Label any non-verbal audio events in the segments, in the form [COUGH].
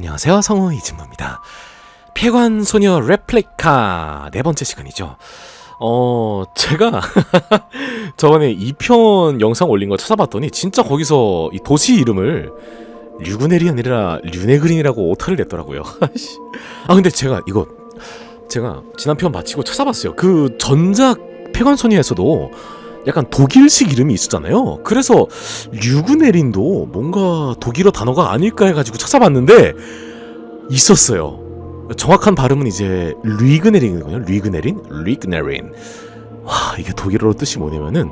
안녕하세요. 성우 이진모입니다. 폐관 소녀 레플리카 네 번째 시간이죠. 어, 제가 [LAUGHS] 저번에 2편 영상 올린 거 찾아봤더니 진짜 거기서 이 도시 이름을 아니라 류네그린이라고 오타를 냈더라고요. [LAUGHS] 씨. 아 근데 제가 이거 제가 지난 편 마치고 찾아봤어요. 그 전작 폐관 소녀에서도 약간 독일식 이름이 있었잖아요. 그래서 류그네린도 뭔가 독일어 단어가 아닐까 해가지고 찾아봤는데 있었어요. 정확한 발음은 이제 리그네린이거든요. 리그네린, 리그네린. 와 이게 독일어로 뜻이 뭐냐면은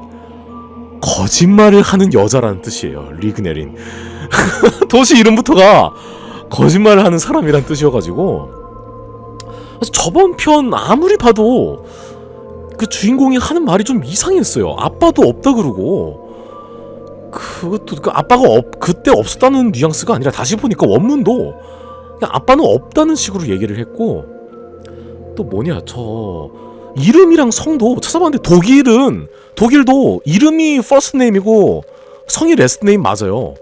거짓말을 하는 여자라는 뜻이에요. 리그네린. [LAUGHS] 도시 이름부터가 거짓말을 하는 사람이란 뜻이어가지고 저번 편 아무리 봐도 그 주인공이 하는 말이 좀 이상했어요. 아빠도 없다 그러고 그것도 그 아빠가 없 그때 없었다는 뉘앙스가 아니라 다시 보니까 원문도 아빠는 없다는 식으로 얘기를 했고 또 뭐냐 저 이름이랑 성도 찾아봤는데 독일은 독일도 이름이 퍼스트 네임이고 성이 레스트 네임 맞아요.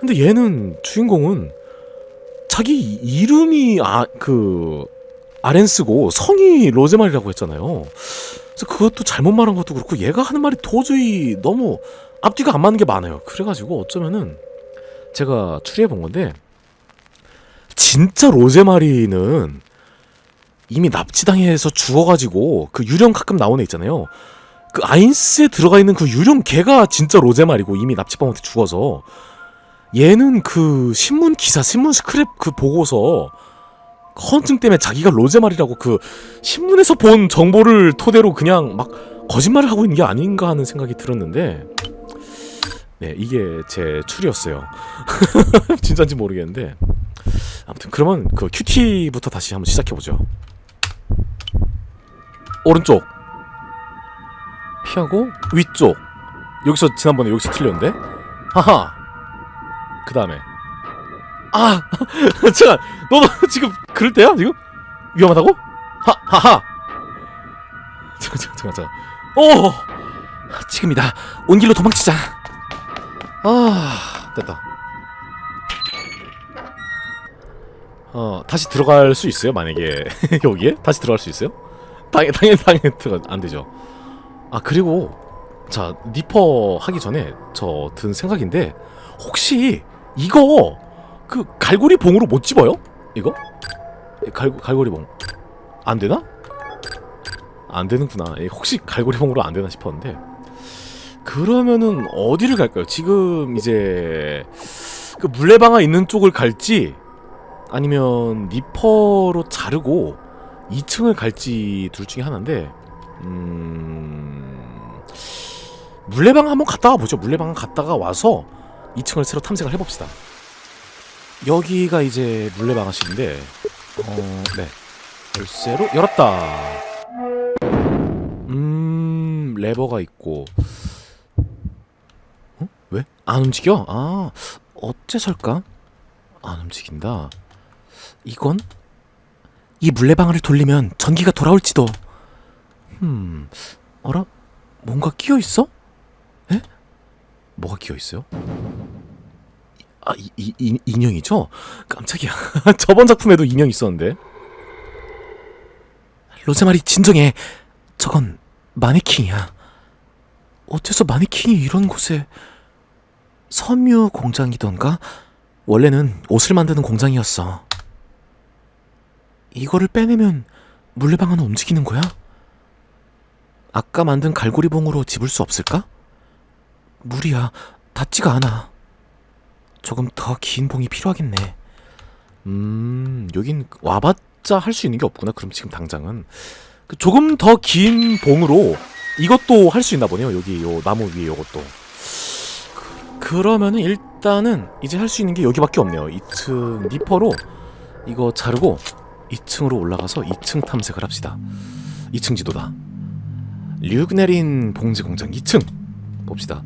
근데 얘는 주인공은 자기 이름이 아 그 아렌스고 성이 로제말이라고 했잖아요. 그것도 잘못 말한 것도 그렇고 얘가 하는 말이 도저히 너무 앞뒤가 안 맞는 게 많아요. 그래가지고 어쩌면은 제가 추리해 본 건데 진짜 로제마리는 이미 납치당해서 죽어가지고 그 유령 가끔 나오는 애 있잖아요. 그 아인스에 들어가 있는 그 유령 걔가 진짜 로제마리고 이미 납치범한테 죽어서 얘는 그 신문 기사 신문 스크랩 그 보고서 헌증 때문에 자기가 로제말이라고 그 신문에서 본 정보를 토대로 그냥 막 거짓말을 하고 있는 게 아닌가 하는 생각이 들었는데 네 이게 제 추리였어요. [LAUGHS] 진짜인지 모르겠는데. 아무튼 그러면 그 큐티부터 다시 한번 시작해보죠. 오른쪽. 피하고 위쪽. 여기서 지난번에 여기서 틀렸는데? 하하! 그 다음에 아 [LAUGHS] 잠깐 너도 [LAUGHS] 지금 그럴 때야 지금? 위험하다고? 하 하하. 잠깐 잠깐 잠깐 잠깐. 오! 지금이다. 온 길로 도망치자. 아 됐다. 어 다시 들어갈 수 있어요 만약에? [LAUGHS] 여기에? 다시 들어갈 수 있어요? 당연 당연 당연 들어가 안 되죠. 아 그리고 자 니퍼 하기 전에 저 든 생각인데 혹시 이거 그 갈고리 봉으로 못 집어요? 이거? 갈 갈고리 봉. 안 되나? 안 되는구나. 예, 혹시 갈고리 봉으로 안 되나 싶었는데. 그러면은 어디를 갈까요? 지금 이제 그 물레방아 있는 쪽을 갈지 아니면 니퍼로 자르고 2층을 갈지 둘 중에 하나인데 음 물레방 한번 갔다 와 보죠. 물레방 갔다가 와서 2층을 새로 탐색을 해봅시다. 여기가 이제 물레방아실인데 어, 네. 열쇠로 열었다. 음, 레버가 있고. 어? 왜? 안 움직여? 아, 어째설까? 안 움직인다. 이건? 이 물레방아를 돌리면 전기가 돌아올지도. 음, 어라? 뭔가 끼어 있어? 에? 뭐가 끼어 있어요? 아, 이, 이, 이 인형이죠? 깜짝이야. [LAUGHS] 저번 작품에도 인형 있었는데. 로제마리 진정해. 저건 마네킹이야. 어째서 마네킹이 이런 곳에 섬유 공장이던가? 원래는 옷을 만드는 공장이었어. 이거를 빼내면 물레방아는 움직이는 거야? 아까 만든 갈고리봉으로 집을 수 없을까? 무리야. 닿지가 않아. 조금 더 긴 봉이 필요하겠네. 음, 여긴 와봤자 할 수 있는 게 없구나. 그럼 지금 당장은 그 조금 더 긴 봉으로 이것도 할 수 있나 보네요. 여기 요 나무 위에 요것도. 그, 그러면은 일단은 이제 할 수 있는 게 여기밖에 없네요. 2층 니퍼로 이거 자르고 2층으로 올라가서 2층 탐색을 합시다. 2층 지도다. 류그네린 봉지 공장 2층 봅시다.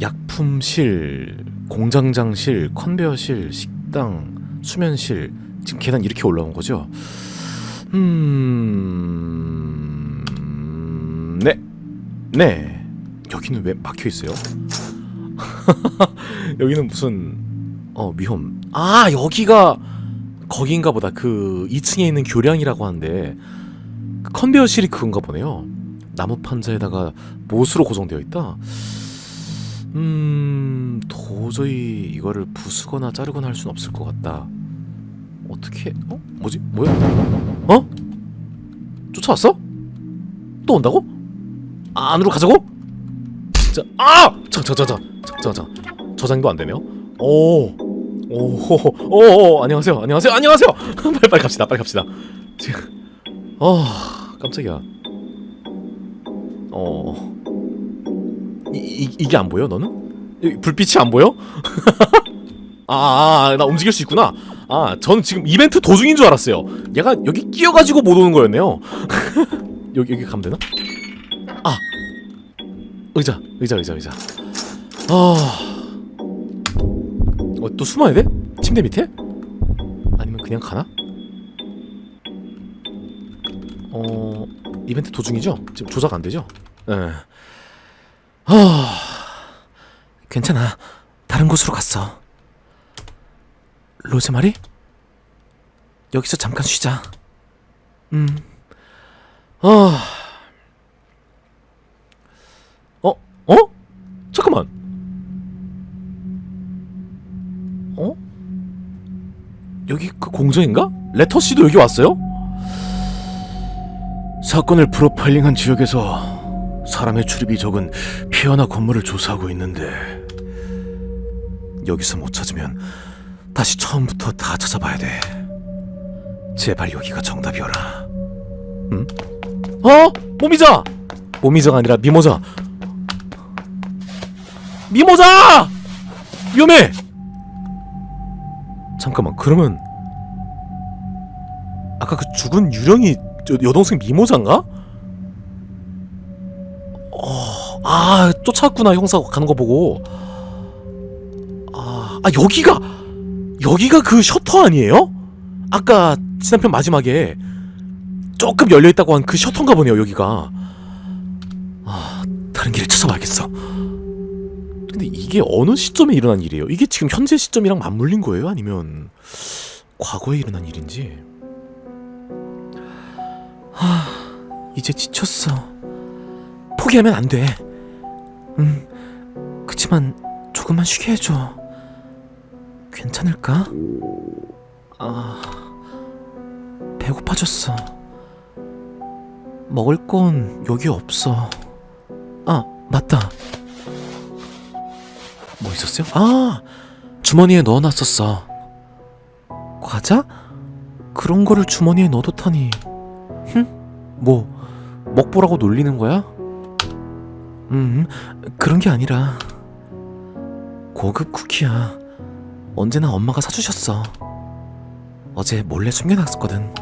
약품실, 공장장실, 컨베어실, 식당, 수면실 지금 계단 이렇게 올라온 거죠? 음... 네. 네. 여기는 왜 막혀 있어요? [LAUGHS] 여기는 무슨 어, 위험. 아, 여기가 거기인가 보다. 그 2층에 있는 교량이라고 하는데 그 컨베어실이 그건가 보네요. 나무 판자에다가 못으로 고정되어 있다. 음, 도저히 이거를 부수거나 자르거나 할 수는 없을 것 같다. 어떻게? 어? 뭐지? 뭐야? 어? 쫓아왔어? 또 온다고? 아, 안으로 가자고? 진짜 아! 자자자자 자자자 저장도 안 되네요. 오. 오, 오, 오, 안녕하세요, 안녕하세요, 안녕하세요. [LAUGHS] 빨리 빨리 갑시다, 빨리 갑시다. 지금, 어, 깜짝이야. 어, 이, 이 이게 안 보여, 너는? 이 불빛이 안 보여? [LAUGHS] 아, 아, 아, 나 움직일 수 있구나. 아, 저는 지금 이벤트 도중인 줄 알았어요. 얘가 여기 끼어가지고 못 오는 거였네요. [LAUGHS] 여기 여기 가면 되나? 아, 의자, 의자, 의자, 의자. 아. 어, 또 숨어야 돼? 침대 밑에? 아니면 그냥 가나? 어, 이벤트 도중이죠? 지금 조작 안 되죠? 예. 아, 괜찮아. 다른 곳으로 갔어. 로즈마리? 여기서 잠깐 쉬자. 음. 아. 어? 어? 잠깐만. 어? 여기 그 공정인가? 레터 씨도 여기 왔어요? 사건을 프로파일링한 지역에서 사람의 출입이 적은 폐허나 건물을 조사하고 있는데 여기서 못 찾으면 다시 처음부터 다 찾아봐야 돼. 제발 여기가 정답이어라. 어? 모미자! 모미자가 아니라 미모자. 미모자! 위험해! 잠깐만, 그러면 아까 그 죽은 유령이 저 여동생 미모자인가? 아, 쫓아왔구나, 형사 가는 거 보고. 아, 아, 여기가, 여기가 그 셔터 아니에요? 아까 지난편 마지막에 조금 열려 있다고 한 그 셔터인가 보네요 여기가. 아 다른 길을 찾아봐야겠어. 근데 이게 어느 시점에 일어난 일이에요? 이게 지금 현재 시점이랑 맞물린 거예요? 아니면 과거에 일어난 일인지? 하 이제 지쳤어. 포기하면 안 돼. 음 그치만 조금만 쉬게 해줘. 괜찮을까? 아 배고파졌어. 먹을 건 여기 없어. 아, 맞다. 뭐 있었어요? 아, 주머니에 넣어놨었어. 과자? 그런 거를 주머니에 넣어뒀다니. 흠? 뭐, 먹보라고 놀리는 거야? 음, 그런 게 아니라. 고급 쿠키야. 언제나 엄마가 사주셨어. 어제 몰래 숨겨놨거든.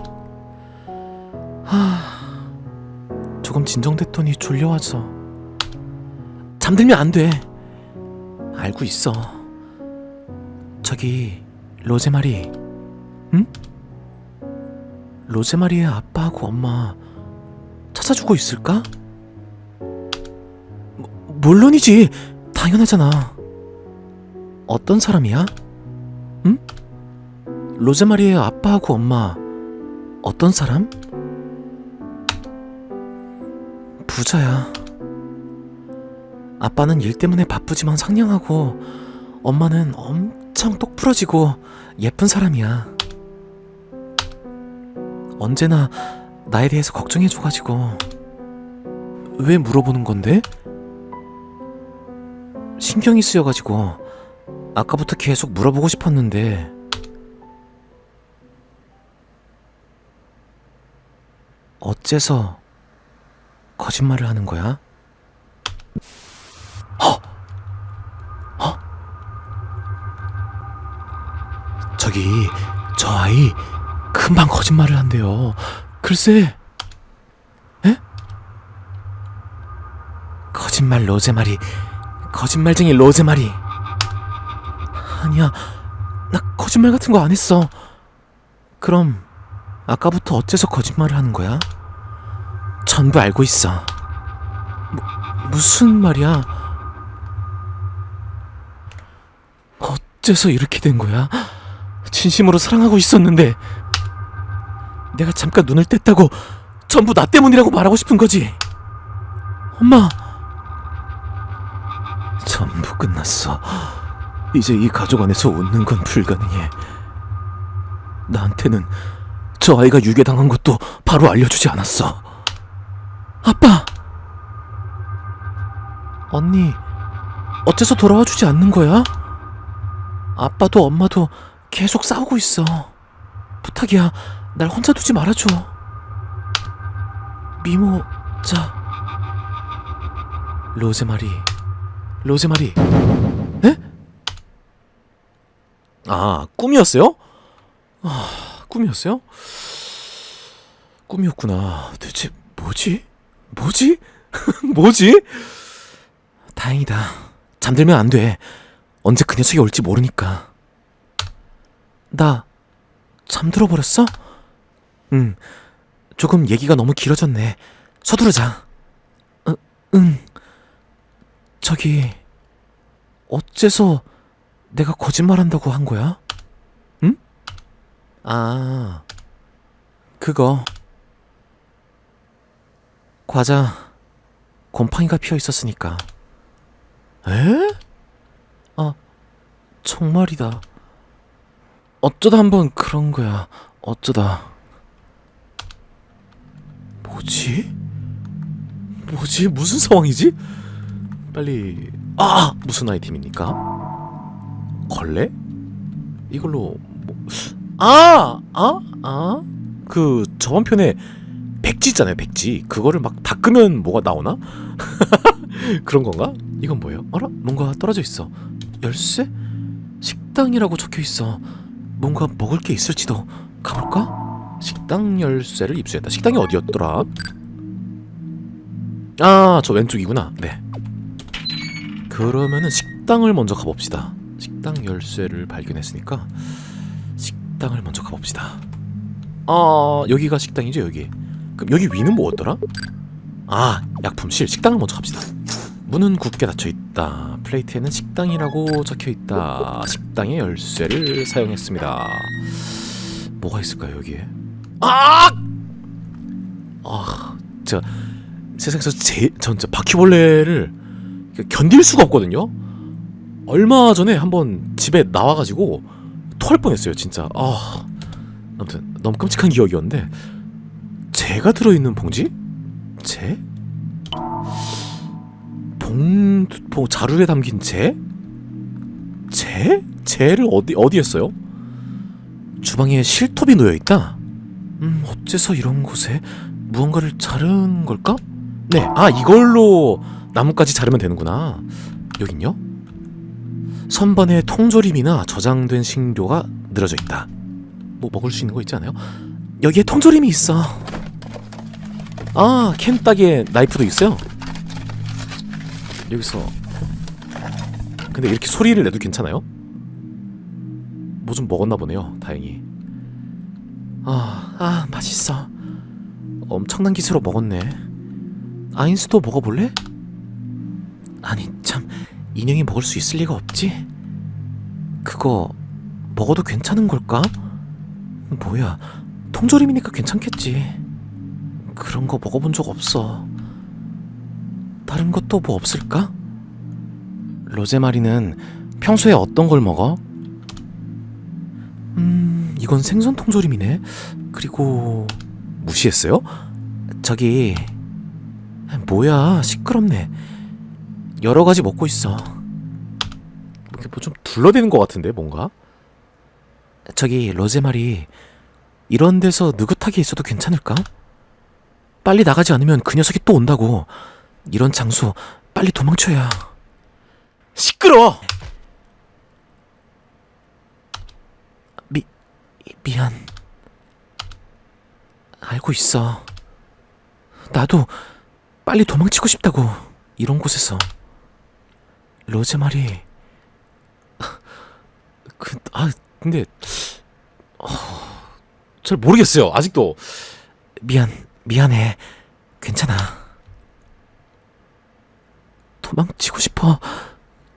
하... 조금 진정됐더니 졸려와서 잠들면 안 돼. 알고 있어. 저기 로제마리, 응? 로제마리의 아빠하고 엄마 찾아주고 있을까? 뭐, 물론이지. 당연하잖아. 어떤 사람이야? 응? 로제마리의 아빠하고 엄마 어떤 사람? 부자야. 아빠는 일 때문에 바쁘지만 상냥하고 엄마는 엄청 똑부러지고 예쁜 사람이야. 언제나 나에 대해서 걱정해줘가지고 왜 물어보는 건데? 신경이 쓰여가지고 아까부터 계속 물어보고 싶었는데 어째서 거짓말을 하는 거야? 어? 어? 저기 저 아이 금방 거짓말을 한대요. 글쎄, 에? 거짓말 로제마리, 거짓말쟁이 로제마리. 아니야, 나 거짓말 같은 거 안 했어. 그럼 아까부터 어째서 거짓말을 하는 거야? 전부 알고 있어. 뭐, 무슨 말이야? 어째서 이렇게 된 거야? 진심으로 사랑하고 있었는데 내가 잠깐 눈을 뗐다고 전부 나 때문이라고 말하고 싶은 거지. 엄마, 전부 끝났어. 이제 이 가족 안에서 웃는 건 불가능해. 나한테는 저 아이가 유괴당한 것도 바로 알려주지 않았어. 아빠. 언니, 어째서 돌아와 주지 않는 거야? 아빠도 엄마도 계속 싸우고 있어. 부탁이야, 날 혼자 두지 말아줘. 미모, 자. 로제마리, 로제마리. 에? 아, 꿈이었어요? 아, 꿈이었어요? 꿈이었구나. 대체 뭐지? 뭐지? [LAUGHS] 뭐지? 다행이다. 잠들면 안 돼. 언제 그 녀석이 올지 모르니까. 나 잠들어 버렸어? 응. 조금 얘기가 너무 길어졌네. 서두르자. 응, 응. 저기 어째서 내가 거짓말한다고 한 거야? 응? 아, 그거 과자 곰팡이가 피어 있었으니까. 에? 아, 정말이다. 어쩌다 한 번 그런 거야. 어쩌다. 뭐지? 뭐지? 무슨 상황이지? 빨리 아 무슨 아이템입니까? 걸레? 이걸로 뭐... 아! 아? 아? 그 저번 편에 백지 있잖아요 백지 그거를 막 닦으면 뭐가 나오나? [LAUGHS] 그런 건가? 이건 뭐예요? 어라? 뭔가 떨어져 있어 열쇠? 식당이라고 적혀 있어 뭔가 먹을 게 있을지도 가볼까? 식당 열쇠를 입수했다 식당이 어디였더라? 아 저 왼쪽이구나 네 그러면은 식당을 먼저 가봅시다. 식당 열쇠를 발견했으니까 식당을 먼저 가봅시다. 아 여기가 식당이죠 여기. 그럼 여기 위는 뭐였더라? 아 약품실. 식당을 먼저 갑시다. 문은 굳게 닫혀 있다. 플레이트에는 식당이라고 적혀 있다. 식당의 열쇠를 사용했습니다. 뭐가 있을까요 여기에? 아! 아 진짜 세상에서 진짜 바퀴벌레를 견딜 수가 없거든요 얼마 전에 한번 집에 나와가지고 토할 뻔했어요 진짜 아 아무튼 너무 끔찍한 기억이었는데 재가 들어있는 봉지? 재? 봉, 봉 자루에 담긴 재? 재? 재를 어디 어디에 써요? 주방에 실톱이 놓여 있다. 음, 어째서 이런 곳에 무언가를 자른 걸까? 네, 아 이걸로 나뭇가지 자르면 되는구나. 여긴요? 선반에 통조림이나 저장된 식료가 늘어져 있다. 뭐 먹을 수 있는 거 있지 않아요? 여기에 통조림이 있어. 아, 캔 따기에 나이프도 있어요. 여기서 근데 이렇게 소리를 내도 괜찮아요? 뭐 좀 먹었나 보네요. 다행히. 아, 아, 맛있어. 엄청난 기세로 먹었네. 아인스도 먹어볼래? 아니, 참 인형이 먹을 수 있을 리가 없지. 그거 먹어도 괜찮은 걸까? 뭐야, 통조림이니까 괜찮겠지. 그런 거 먹어본 적 없어. 다른 것도 뭐 없을까? 로제마리는 평소에 어떤 걸 먹어? 음, 이건 생선 통조림이네. 그리고 무시했어요? 저기 뭐야 시끄럽네. 여러 가지 먹고 있어. 뭐좀 둘러대는 것 같은데 뭔가? 저기 로제마리 이런 데서 느긋하게 있어도 괜찮을까? 빨리 나가지 않으면 그 녀석이 또 온다고. 이런 장소 빨리 도망쳐야. 시끄러. 미 미안. 알고 있어. 나도 빨리 도망치고 싶다고. 이런 곳에서. 로즈마리. 그, 아, 근데, 어, 잘 모르겠어요. 아직도. 미안, 미안해. 괜찮아. 도망치고 싶어.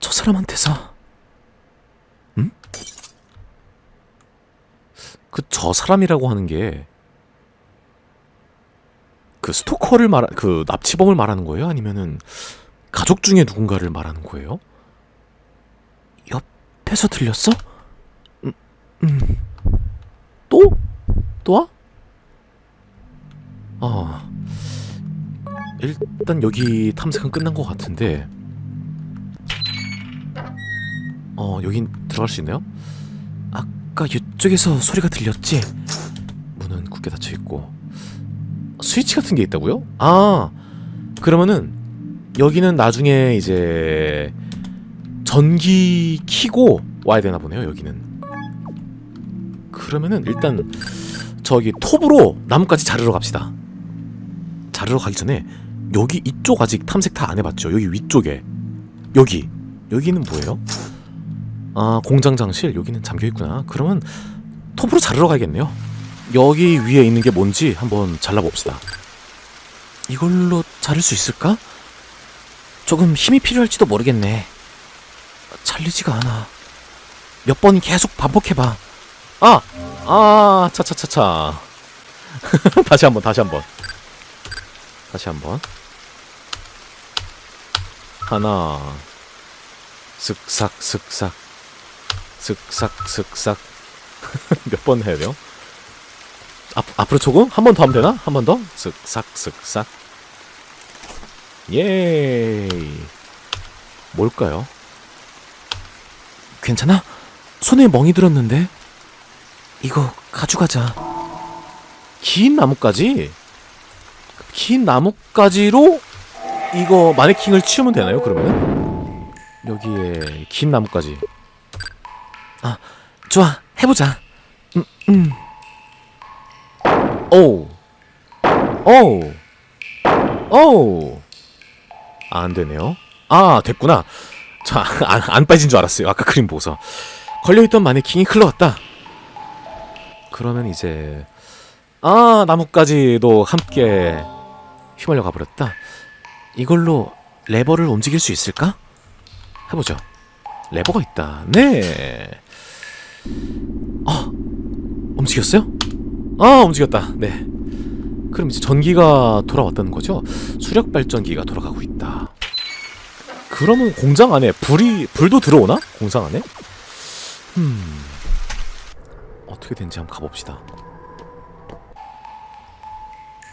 저 사람한테서. 응? 그 저 사람이라고 하는 게 그 스토커를 말, 그 납치범을 말하는 거예요? 아니면은 가족 중에 누군가를 말하는 거예요? 옆에서 들렸어? 음, 음. 또? 또 와? 아, 일단 여기 탐색은 끝난 것 같은데, 어, 여긴 들어갈 수 있나요? 아까 이쪽에서 소리가 들렸지? 문은 굳게 닫혀 있고 스위치 같은 게 있다고요? 아 그러면은 여기는 나중에 이제 전기 키고 와야 되나 보네요 여기는. 그러면은 일단 저기 톱으로 나뭇가지 자르러 갑시다. 자르러 가기 전에 여기 이쪽 아직 탐색 다 안 해봤죠? 여기 위쪽에. 여기. 여기는 뭐예요? 아 공장 장실. 여기는 잠겨있구나. 그러면 톱으로 자르러 가야겠네요 여기 위에 있는 게 뭔지 한번 잘라봅시다. 이걸로 자를 수 있을까? 조금 힘이 필요할지도 모르겠네. 잘리지가 않아. 몇 번 계속 반복해봐. 아! 아 차차차차. [LAUGHS] 다시 한 번 다시 한 번. 다시 한 번. 하나. 쓱싹 쓱싹 쓱싹 쓱싹 몇 번 해야 돼요? 앞, 앞으로 조금? 한번 더 하면 되나? 한 번 더? 쓱싹 쓱싹 예이 뭘까요? 괜찮아? 손에 멍이 들었는데 이거 가져가자 긴 나뭇가지? 긴 나뭇가지로 이거 마네킹을 치우면 되나요 그러면은? 여기에 긴 나뭇가지 아 좋아 해보자 음, 음. 오우 오우 오우 아, 안 되네요. 아 됐구나. 자 안 [LAUGHS] 안 빠진 줄 알았어요. 아까 그림 보고서. 걸려있던 마네킹이 흘러갔다. 그러면 이제 아 나뭇가지도 함께 휘말려 가버렸다. 이걸로 레버를 움직일 수 있을까? 해보죠. 레버가 있다. 네. 아, 움직였어요? 아, 움직였다. 네. 그럼 이제 전기가 돌아왔다는 거죠? 수력 발전기가 돌아가고 있다. 그러면 공장 안에 불이 불도 들어오나? 공장 안에? 음. 어떻게 된지 한번 가봅시다.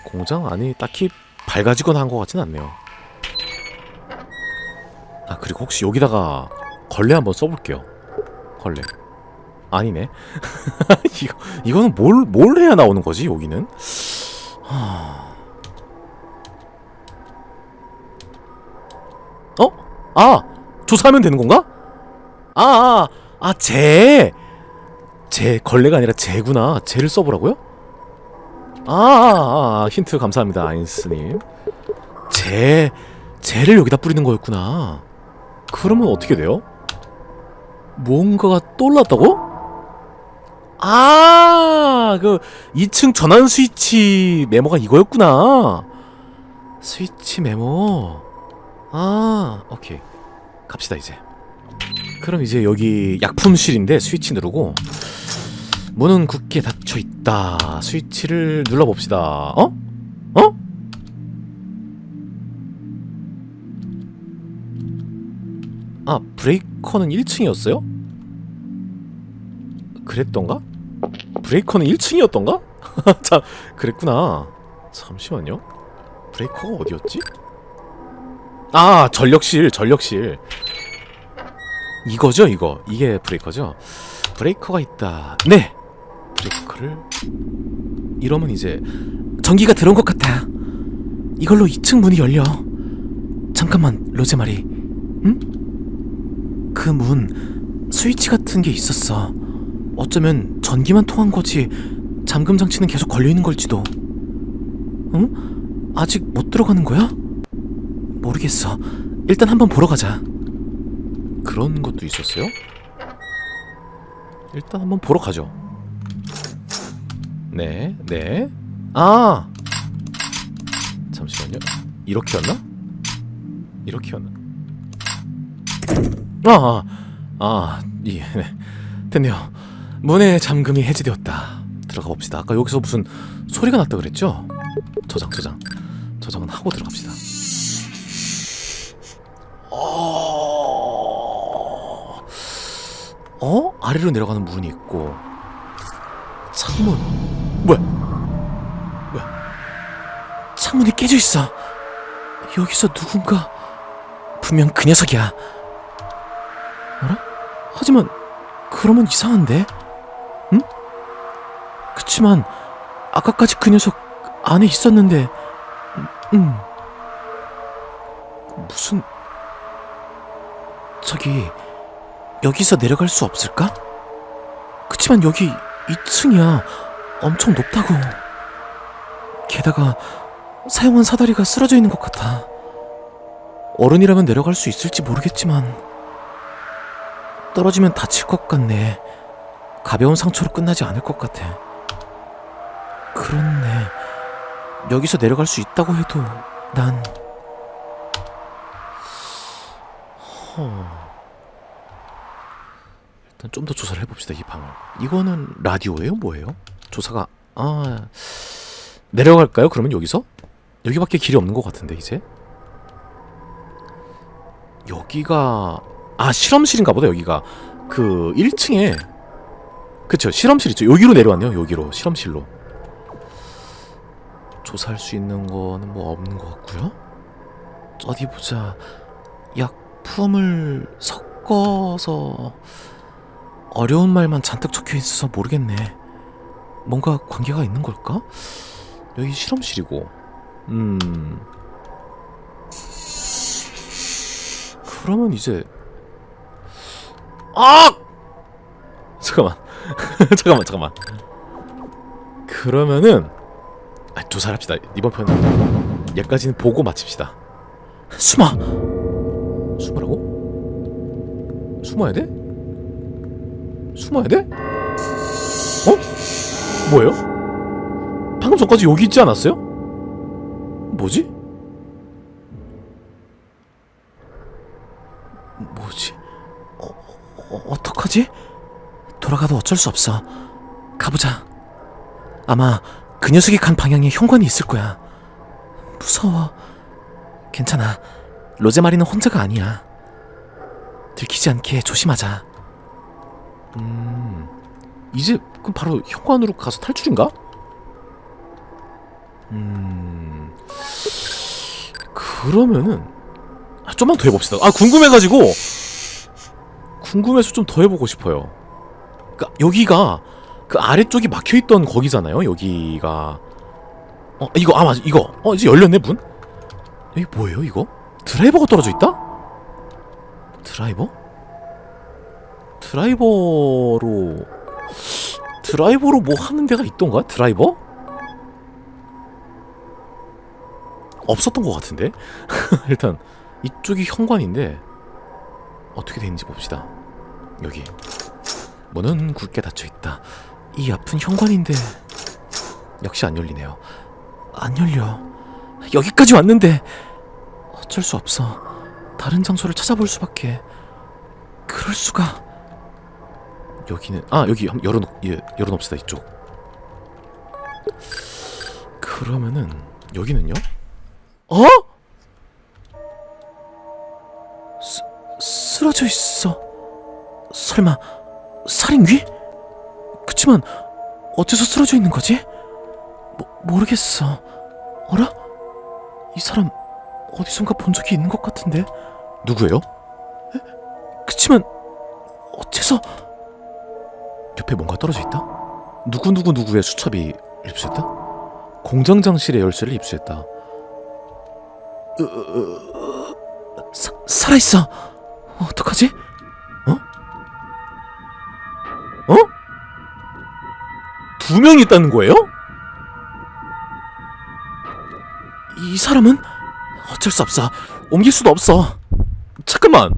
공장 안이 딱히 밝아지거나 한 것 같진 않네요. 아 그리고 혹시 여기다가 걸레 한번 써볼게요. 걸레. 아니네. [LAUGHS] 이거 이거는 뭘 뭘 해야 나오는 거지 여기는? 하... 어? 아 조사하면 되는 건가? 아, 아, 아, 재. 재 걸레가 아니라 재구나. 재를 써보라고요? 아, 아, 아, 힌트 감사합니다, 아인스님. 재, 재를 여기다 뿌리는 거였구나. 그러면 어떻게 돼요? 뭔가가 떠올랐다고? 아, 그 2층 전환 스위치 메모가 이거였구나. 스위치 메모. 아, 오케이. 갑시다 이제. 그럼 이제 여기 약품실인데 스위치 누르고 문은 굳게 닫혀 있다. 스위치를 눌러 봅시다. 어? 어? 아, 브레이커는 1층이었어요? 그랬던가? 브레이커는 1층이었던가? 참, [LAUGHS] 그랬구나. 잠시만요. 브레이커가 어디였지? 아, 전력실, 전력실. 이거죠, 이거. 이게 브레이커죠? 브레이커가 있다. 네! 브레이커를. 이러면 이제, 전기가 들어온 것 같아. 이걸로 2층 문이 열려. 잠깐만, 로제마리. 응? 그 문, 스위치 같은 게 있었어. 어쩌면 전기만 통한 거지 잠금 장치는 계속 걸려 있는 걸지도. 응? 아직 못 들어가는 거야? 모르겠어. 일단 한번 보러 가자. 그런 것도 있었어요? 일단 한번 보러 가죠. 네, 네. 아! 잠시만요. 이렇게였나? 이렇게였나? 아, 아, 아, 예, 네. 됐네요. 문의 잠금이 해제되었다. 들어가 봅시다. 아까 여기서 무슨 소리가 났다 그랬죠? 저장 저장 저장은 하고 들어갑시다. 어... 어? 아래로 내려가는 문이 있고 창문 뭐야? 뭐야? 창문이 깨져 있어. 여기서 누군가 분명 그 녀석이야. 어라? 하지만 그러면 이상한데? 응? 그치만 아까까지 그 녀석 안에 있었는데 음, 음. 무슨 저기 여기서 내려갈 수 없을까? 그치만 여기 2층이야 엄청 높다고 게다가 사용한 사다리가 쓰러져 있는 것 같아 어른이라면 내려갈 수 있을지 모르겠지만 떨어지면 다칠 것 같네 가벼운 상처로 끝나지 않을 것 같아 그렇네. 여기서 내려갈 수 있다고 해도 난 허... 일단 좀 더 조사를 해봅시다 이 방을. 이거는 라디오예요? 뭐예요? 조사가 아 내려갈까요 그러면 여기서? 여기밖에 길이 없는 것 같은데 이제? 여기가 아 실험실인가 보다 여기가. 그 1층에. 그쵸 실험실 있죠. 여기로 내려왔네요 여기로. 실험실로 조사할 수 있는 거는 뭐 없는 것 같고요. 어디 보자. 약품을 섞어서 어려운 말만 잔뜩 적혀 있어서 모르겠네. 뭔가 관계가 있는 걸까? 여기 실험실이고. 음. 그러면 이제 아! 잠깐만. [LAUGHS] 잠깐만 잠깐만. 그러면은 아, 조사를 합시다 이번 편은 얘까지는 보고 마칩시다 숨어 숨으라고? 숨어야 돼? 숨어야 돼? 어? 뭐예요? 방금 전까지 여기 있지 않았어요? 뭐지? 뭐지? 어, 어, 어떡하지? 돌아가도 어쩔 수 없어. 가보자. 아마 그 녀석이 간 방향에 현관이 있을 거야. 무서워. 괜찮아. 로제마리는 혼자가 아니야. 들키지 않게 조심하자. 음, 이제 그럼 바로 현관으로 가서 탈출인가? 음, 그러면은 아, 좀만 더 해봅시다. 아 궁금해가지고 궁금해서 좀 더 해보고 싶어요. 그러니까 여기가 그 아래쪽이 막혀있던 거기잖아요. 여기가 어 이거 아 맞아 이거 어 이제 열렸네 문. 여기 뭐예요 이거? 드라이버가 떨어져 있다? 드라이버? 드라이버로 드라이버로 뭐 하는 데가 있던가? 드라이버? 없었던 것 같은데 [LAUGHS] 일단 이쪽이 현관인데 어떻게 되는지 봅시다. 여기 문은 굳게 닫혀 있다. 이 앞은 현관인데 역시 안 열리네요. 안 열려. 여기까지 왔는데 어쩔 수 없어. 다른 장소를 찾아볼 수밖에. 그럴 수가. 여기는 아 여기 한번 열어놓 예, 열어놓읍시다 이쪽. 그러면은 여기는요? 어? 쓰, 쓰러져 있어. 설마 살인귀? 그치만 어째서 쓰러져 있는 거지? 모, 모르겠어. 어라? 이 사람 어디선가 본 적이 있는 것 같은데. 누구예요? 에? 그치만 어째서 옆에 뭔가 떨어져 있다? 누구 누구 누구의 수첩이 입수했다? 공장 장실의 열쇠를 입수했다. 으, 으, 사, 살아있어. 어떡하지? 어? 어? 두 명이 있다는 거예요? 이 사람은 어쩔 수 없어. 옮길 수도 없어. 잠깐만.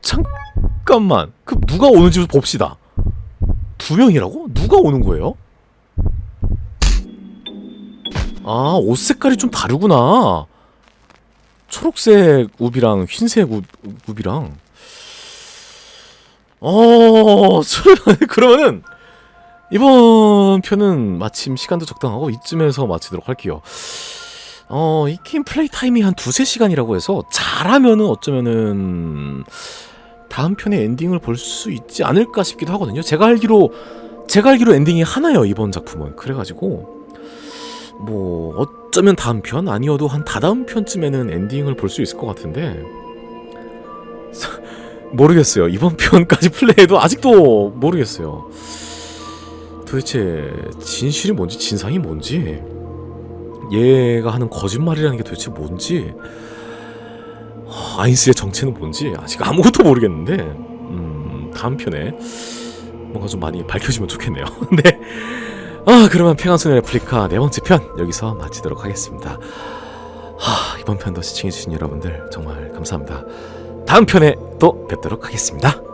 잠깐만. 그 누가 오는지 봅시다. 두 명이라고? 누가 오는 거예요? 아, 옷 색깔이 좀 다르구나. 초록색 우비랑 흰색 우, 우비랑. 어, 저- [LAUGHS] 그러면은 이번 편은 마침 시간도 적당하고 이쯤에서 마치도록 할게요. 어, 이 게임 플레이 타임이 한 두세 시간이라고 해서 잘하면은 어쩌면은 다음 편에 엔딩을 볼 수 있지 않을까 싶기도 하거든요. 제가 알기로 제가 알기로 엔딩이 하나요, 이번 작품은. 그래 가지고 뭐 어쩌면 다음 편 아니어도 한 다다음 편쯤에는 엔딩을 볼 수 있을 것 같은데 [LAUGHS] 모르겠어요. 이번 편까지 [LAUGHS] 플레이해도 아직도 모르겠어요. 도대체 진실이 뭔지 진상이 뭔지 얘가 하는 거짓말이라는 게 도대체 뭔지 하, 아인스의 정체는 뭔지 아직 아무것도 모르겠는데 음, 다음 편에 뭔가 좀 많이 밝혀지면 좋겠네요. [LAUGHS] 네. 아 그러면 팽한손의 레플리카 네 번째 편 여기서 마치도록 하겠습니다. 하, 이번 편도 시청해주신 여러분들 정말 감사합니다. 다음 편에 또 뵙도록 하겠습니다.